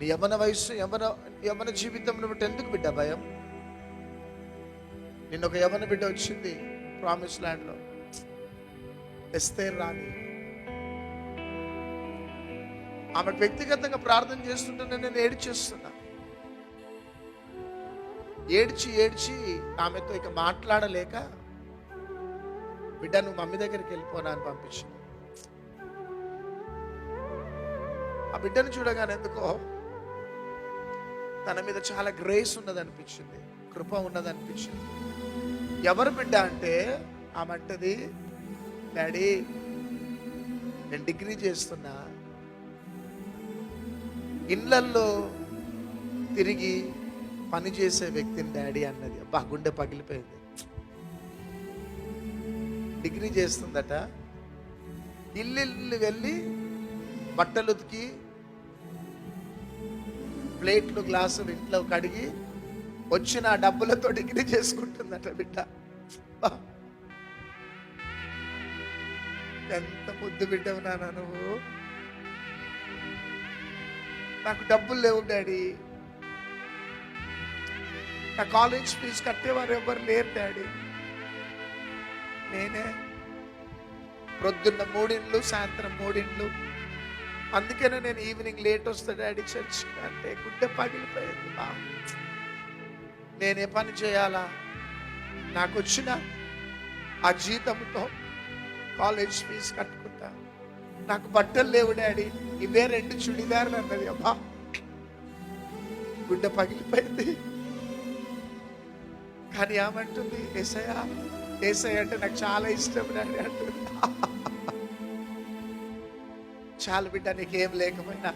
నీ యమన వయస్సు యమన యమన జీవితంలో బట్టి ఎందుకు బిడ్డ భయం? నిన్న ఒక యమన బిడ్డ వచ్చింది ప్రామిస్ ల్యాండ్లో. ఎస్తే రాణి. ఆమె వ్యక్తిగతంగా ప్రార్థన చేస్తుంటే నేను ఏడ్చేస్తున్నా ఏడ్చి ఏడ్చి ఆమెతో ఇక మాట్లాడలేక బిడ్డ నువ్వు మమ్మీ దగ్గరికి వెళ్ళిపోనా అని పంపించింది. ఆ బిడ్డను చూడగానే ఎందుకో తన మీద చాలా గ్రేస్ ఉన్నది అనిపించింది కృప ఉన్నదనిపించింది. ఎవరు బిడ్డ అంటే ఆమె అంటది డాడీ నేను డిగ్రీ చేస్తున్నా. ఇళ్ళల్లో తిరిగి పని చేసే వ్యక్తిని డాడీ అన్నది. అబ్బా గుండె పగిలిపోయింది. డిగ్రీ చేస్తుందట. ఇల్లు ఇల్లు వెళ్ళి బట్టలు ఉతికి ప్లేట్లు గ్లాసులు ఇంట్లో కడిగి వచ్చిన డబ్బులతో డిగ్రీ చేసుకుంటుందట బిడ్డ. ఎంత ముద్దు బిడ్డవు నాన్న నువ్వు? నాకు డబ్బులు లేవు డాడీ. నా కాలేజ్ ఫీజు కట్టేవారు ఎవరు లేరు డాడీ. నేనే. ప్రొద్దున్న మూడిండ్లు సాయంత్రం మూడిండ్లు అందుకనే నేను ఈవినింగ్ లేట్ వస్తా డాడీ చర్చ్ అంటే గుడ్డ పగిలిపోయింది బా. నేనే పని చేయాలా? నాకు వచ్చిన ఆ జీతంతో కాలేజ్ ఫీజు కట్టుకుంటా. నాకు బట్టలు లేవు డాడీ. ఇవే రెండు చుడిదారులు అన్నది అబ్బా. గుడ్డ పగిలిపోయింది. కానీ ఏమంటుంది? ఏసయ్య ఏసయ్య అంటే నాకు చాలా ఇష్టం డాడీ అంటుంది. చాలు బిడ్డ నీకేం లేకపోయినా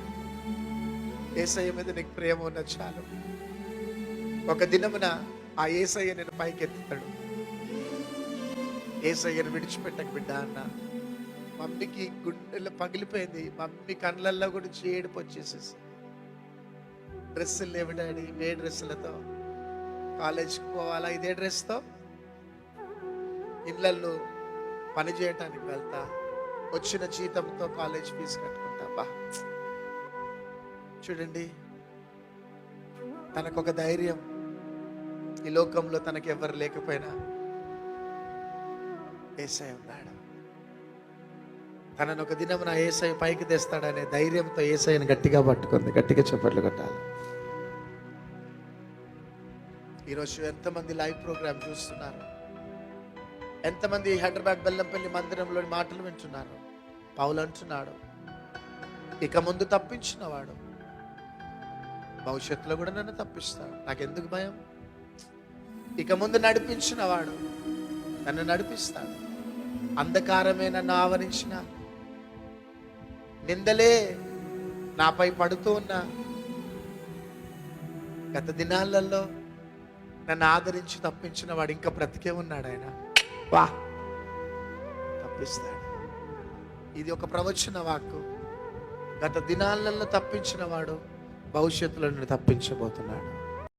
ఏసయ్య మీద నీకు ప్రేమ ఉన్న చాలు. ఒక దినమున ఆ ఏసయ్య నేను పైకెత్తుతాడు. ఏసయ్యను విడిచిపెట్టక బిడ్డ అన్న. మమ్మీకి గుండెలు పగిలిపోయింది. మమ్మీ కళ్ళల్లో కూడా ఏడుపు వచ్చేసేసి. డ్రెస్సులు లేవు డాడీ ఏ డ్రెస్సులతో. కాలేజ్కి పోవాలా ఇదే డ్రెస్తో? ఇళ్ళల్లో పని చేయటానికి వెళ్తా. వచ్చిన జీతంతో కాలేజ్ ఫీజు కట్టుకుంటా బా. చూడండి తనకొక ధైర్యం. ఈ లోకంలో తనకి ఎవరు లేకపోయినా ఏసై ఉన్నాడు. తనను ఒక దినం నా ఏసై పైకి తెస్తాడనే ధైర్యంతో ఏసైని గట్టిగా పట్టుకుంది గట్టిగా చప్పట్లు కొట్టాలి. ఈరోజు ఎంతమంది లైవ్ ప్రోగ్రామ్ చూస్తున్నారు? ఎంతమంది హైదరాబాద్ బెల్లంపల్లి మందిరంలోని మాటలు వింటున్నారు పౌలు అంటున్నాడు ఇక ముందు తప్పించినవాడు భవిష్యత్తులో కూడా నన్ను తప్పిస్తాడు. నాకెందుకు భయం? ఇక ముందు నడిపించినవాడు నన్ను నడిపిస్తాడు. అంధకారమే నన్ను ఆవరించిన. నిందలే నాపై పడుతూ ఉన్న. గత దినాలలో నన్ను ఆదరించి తప్పించిన వాడు ఇంకా బ్రతికే ఉన్నాడు ఆయన. వా తప్పిస్తాడు ఇది ఒక ప్రవచన వాక్కు. గత దినాలలో తప్పించిన వాడు భవిష్యత్తులో నుండి తప్పించబోతున్నాడు.